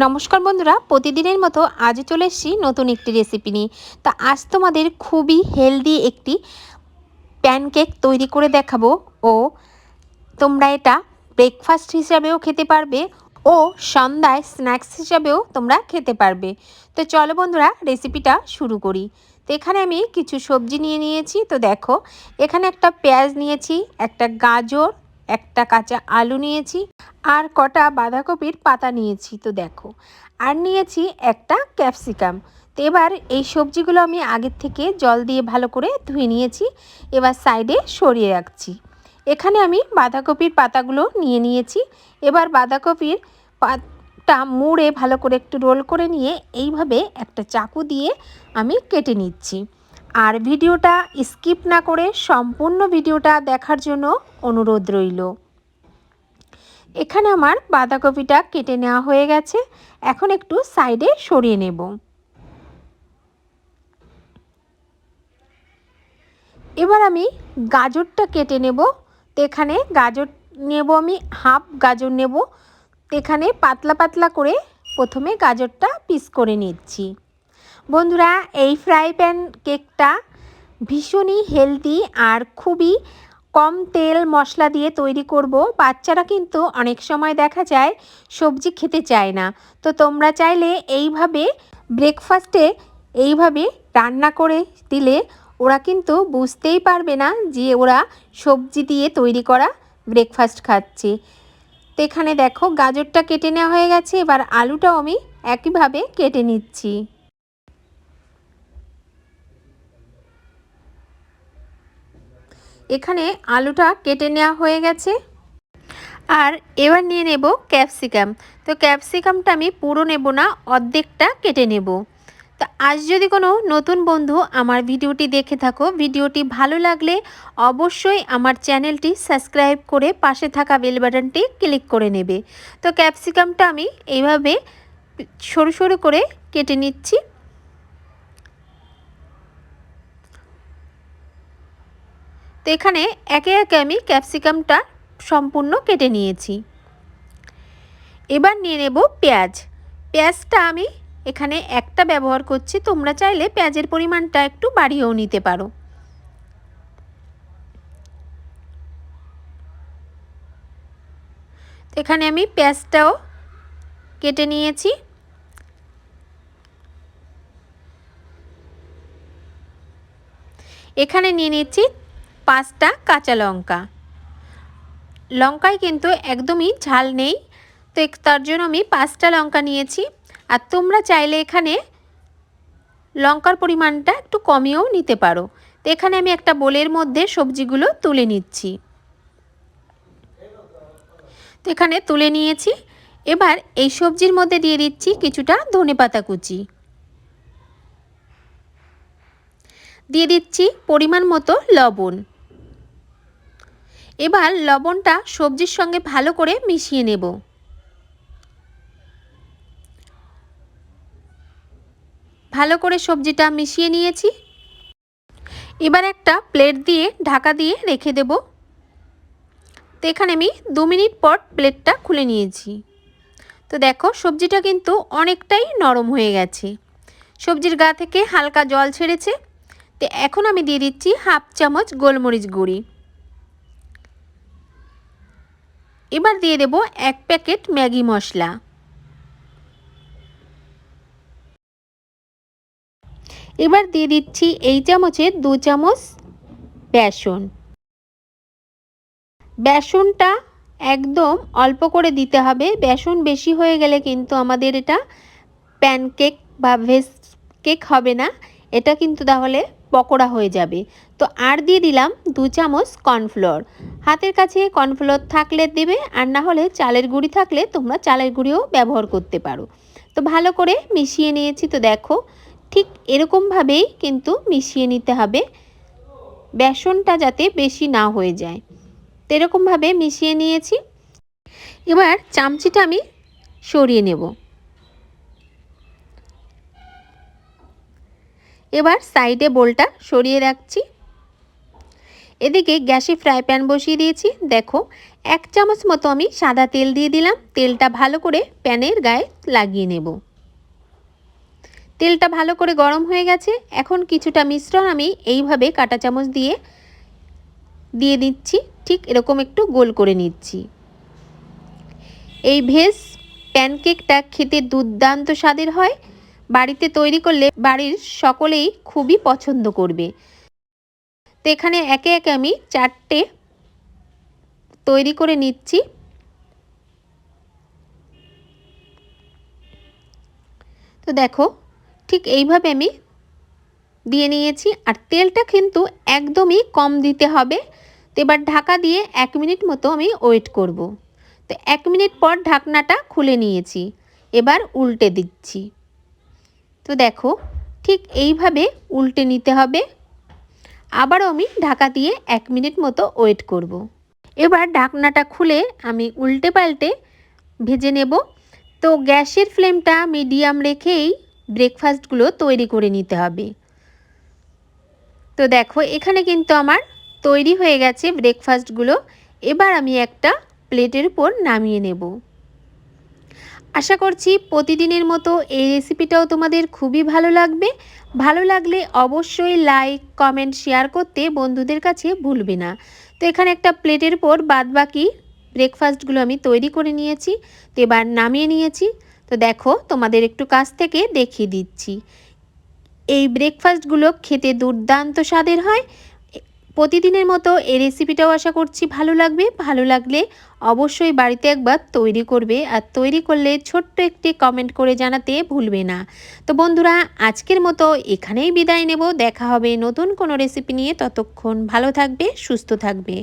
নমস্কার বন্ধুরা, প্রতিদিনের মতো আজ চলে এসেছি নতুন একটি রেসিপি নিয়ে। তা আজ তোমাদের খুবই হেলদি একটি প্যানকেক তৈরি করে দেখাবো ও তোমরা এটা ব্রেকফাস্ট হিসাবেও খেতে পারবে ও সন্ধ্যায় স্ন্যাক্স হিসাবেও তোমরা খেতে পারবে। তো চলো বন্ধুরা রেসিপিটা শুরু করি। তো এখানে আমি কিছু সবজি নিয়ে নিয়েছি। তো দেখো, এখানে একটা পেঁয়াজ নিয়েছি, একটা গাজর একটা কাঁচা আলু নিয়েছি আর কটা বাঁধাকপির পাতা নিয়েছি, তো দেখো। আর নিয়েছি একটা ক্যাপসিকাম। তো এবার এই সবজিগুলো আমি আগের থেকে জল দিয়ে ভালো করে ধুয়ে নিয়েছি, এবার সাইডে সরিয়ে রাখছি। এখানে আমি বাঁধাকপির পাতাগুলো নিয়ে নিয়েছি। এবার বাঁধাকপির পাতা মুড়ে ভালো করে একটু রোল করে নিয়ে এইভাবে একটা চাকু দিয়ে আমি কেটে নিচ্ছি। আর ভিডিওটা স্কিপ না করে সম্পূর্ণ ভিডিওটা দেখার জন্য অনুরোধ রইল। এখানে আমার বাঁধাকপিটা কেটে নেওয়া হয়ে গেছে। এখন একটু সাইডে সরিয়ে নেব। এবার আমি গাজরটা কেটে নেব। তো এখানে গাজর নেব আমি, হাফ গাজর নেব। এখানে পাতলা পাতলা করে প্রথমে গাজরটা পিস করে নিচ্ছি। বন্ধুরা, এই ফ্রাই প্যান কেকটা ভীষণই হেলদি আর খুবই কম তেল মশলা দিয়ে তৈরি করব। বাচ্চারা কিন্তু অনেক সময় দেখা যায় সবজি খেতে চায় না। তো তোমরা চাইলে এইভাবে ব্রেকফাস্টে এইভাবে রান্না করে দিলে ওরা কিন্তু বুঝতেই পারবে না যে ওরা সবজি দিয়ে তৈরি করা ব্রেকফাস্ট খাচ্ছে। তো এখানে দেখো, গাজরটা কেটে নেওয়া হয়ে গেছে। এবার আলুটাও আমি একইভাবে কেটে নিচ্ছি। এখানে আলুটা কেটে নেওয়া হয়ে গেছে। আর এবার নিয়ে নেব ক্যাপসিকাম। তো ক্যাপসিকামটা আমি পুরো নেব না, অর্ধেকটা কেটে নেব। তো আজ যদি কোনো নতুন বন্ধু আমার ভিডিওটি দেখে থাকো, ভিডিওটি ভালো লাগলে অবশ্যই আমার চ্যানেলটি সাবস্ক্রাইব করে পাশে থাকা বেল বাটনটি ক্লিক করে নেবে। তো ক্যাপসিকামটা আমি এইভাবে সরু সরু করে কেটে নিচ্ছি। তো এখানে একে একে আমি ক্যাপসিকামটা সম্পূর্ণ কেটে নিয়েছি। এবার নিয়ে নেব পেঁয়াজ। পেঁয়াজটা আমি এখানে একটা ব্যবহার করছি, তোমরা চাইলে পেঁয়াজের পরিমাণটা একটু বাড়িয়েও নিতে পারো। এখানে আমি পেঁয়াজটাও কেটে নিয়েছি। এখানে নিয়ে নিচ্ছি পাঁচটা কাঁচা লঙ্কা। লঙ্কায় কিন্তু একদমই ঝাল নেই, তো তার জন্য আমি পাঁচটা লঙ্কা নিয়েছি। আর তোমরা চাইলে এখানে লঙ্কার পরিমাণটা একটু কমিয়েও নিতে পারো। তো এখানে আমি একটা বোলের মধ্যে সবজিগুলো তুলে নিচ্ছি। তো এখানে তুলে নিয়েছি। এবার এই সবজির মধ্যে দিয়ে দিচ্ছি কিছুটা ধনে পাতা কুচি। দিয়ে দিচ্ছি পরিমাণ মতো লবণ। এবার লবণটা সবজির সঙ্গে ভালো করে মিশিয়ে নেব। ভালো করে সবজিটা মিশিয়ে নিয়েছি। এবার একটা প্লেট দিয়ে ঢাকা দিয়ে রেখে দেব। তো এখানে আমি দু মিনিট পর প্লেটটা খুলে নিয়েছি। তো দেখো সবজিটা কিন্তু অনেকটাই নরম হয়ে গেছে। সবজির গা থেকে হালকা জল ছেড়েছে। তো এখন আমি দিয়ে দিচ্ছি হাফ চামচ গোলমরিচ গুঁড়ি। এবার দিয়ে দেব এক প্যাকেট ম্যাগি মশলা। এবার দিয়ে দিচ্ছি এই চামচের দু চামচ বেসন। বেসনটা একদম অল্প করে দিতে হবে। বেসন বেশি হয়ে গেলে কিন্তু আমাদের এটা প্যানকেক বা ভেজ কেক হবে না। এটা কিন্তু তাহলে পকোড়া হয়ে যাবে। তো আর দিয়ে দিলাম দু চামচ কর্নফ্লোর। হাতের কাছে কর্নফ্লোর থাকলে দেবে, আর না হলে চালের গুঁড়ি থাকলে তোমরা চালের গুঁড়িও ব্যবহার করতে পারো। তো ভালো করে মিশিয়ে নিয়েছি তো দেখো, ঠিক এরকমভাবেই কিন্তু মিশিয়ে নিতে হবে। বেসনটা যাতে বেশি না হয়ে যায়। তো এরকমভাবে মিশিয়ে নিয়েছি। এবার চামচিটা আমি সরিয়ে নেব। এবার সাইডে বোলটা সরিয়ে রাখছি। এদিকে গ্যাসে ফ্রাই প্যান বসিয়ে দিয়েছি। দেখো, এক চামচ মতো আমি সাদা তেল দিয়ে দিলাম। তেলটা ভালো করে প্যানের গায়ে লাগিয়ে নেব। তেলটা ভালো করে গরম হয়ে গেছে। এখন কিছুটা মিশ্রণ আমি এইভাবে কাটা চামচ দিয়ে দিয়ে দিচ্ছি। ঠিক এরকম একটু গোল করে নিচ্ছি। এই ভেজ প্যানকেকটা খেতে দুর্দান্ত স্বাদের হয়। বাড়িতে তৈরি করলে বাড়ির সকলেই খুবই পছন্দ করবে। তো এখানে একে একে আমি চারটে তৈরি করে নিচ্ছি। তো দেখো, ঠিক এইভাবে আমি দিয়ে নিয়েছি। আর তেলটা কিন্তু একদমই কম দিতে হবে। তো এবার ঢাকা দিয়ে এক মিনিট মতো আমি ওয়েট করব। তো এক মিনিট পর ঢাকনাটা খুলে নিয়েছি। এবার উল্টে দিচ্ছি। তো দেখো, ঠিক এইভাবে উল্টে নিতে হবে। আবারও আমি ঢাকা দিয়ে এক মিনিট মতো ওয়েট করব। এবার ঢাকনাটা খুলে আমি উল্টে পাল্টে ভেজে নেব। তো গ্যাসের ফ্লেমটা মিডিয়াম রেখেই ব্রেকফাস্টগুলো তৈরি করে নিতে হবে। তো দেখো, এখানে কিন্তু আমার তৈরি হয়ে গেছে ব্রেকফাস্টগুলো। এবার আমি একটা প্লেটের উপর নামিয়ে নেব। আশা করছি প্রতিদিনের মতো এই রেসিপিটাও তোমাদের খুবই ভালো লাগবে। ভালো লাগলে অবশ্যই লাইক কমেন্ট শেয়ার করতে বন্ধুদের কাছে ভুলবে না। তো এখানে একটা প্লেটের উপর বাদবাকি ব্রেকফাস্টগুলো আমি তৈরি করে নিয়েছি, তো এবার নামিয়ে নিয়েছি। তো দেখো, তোমাদের একটু কাছ থেকে দেখিয়ে দিচ্ছি। এই ব্রেকফাস্টগুলো খেতে দুর্দান্ত স্বাদের হয় প্রতিদিনের মতো এই রেসিপিটাও আশা করছি ভালো লাগবে। ভালো লাগলে অবশ্যই বাড়িতে একবার তৈরি করবে আর তৈরি করলে ছোট্ট একটি কমেন্ট করে জানাতে ভুলবে না। তো বন্ধুরা, আজকের মতো এখানেই বিদায় নেব। দেখা হবে নতুন কোনো রেসিপি নিয়ে। ততক্ষণ ভালো থাকবে, সুস্থ থাকবে।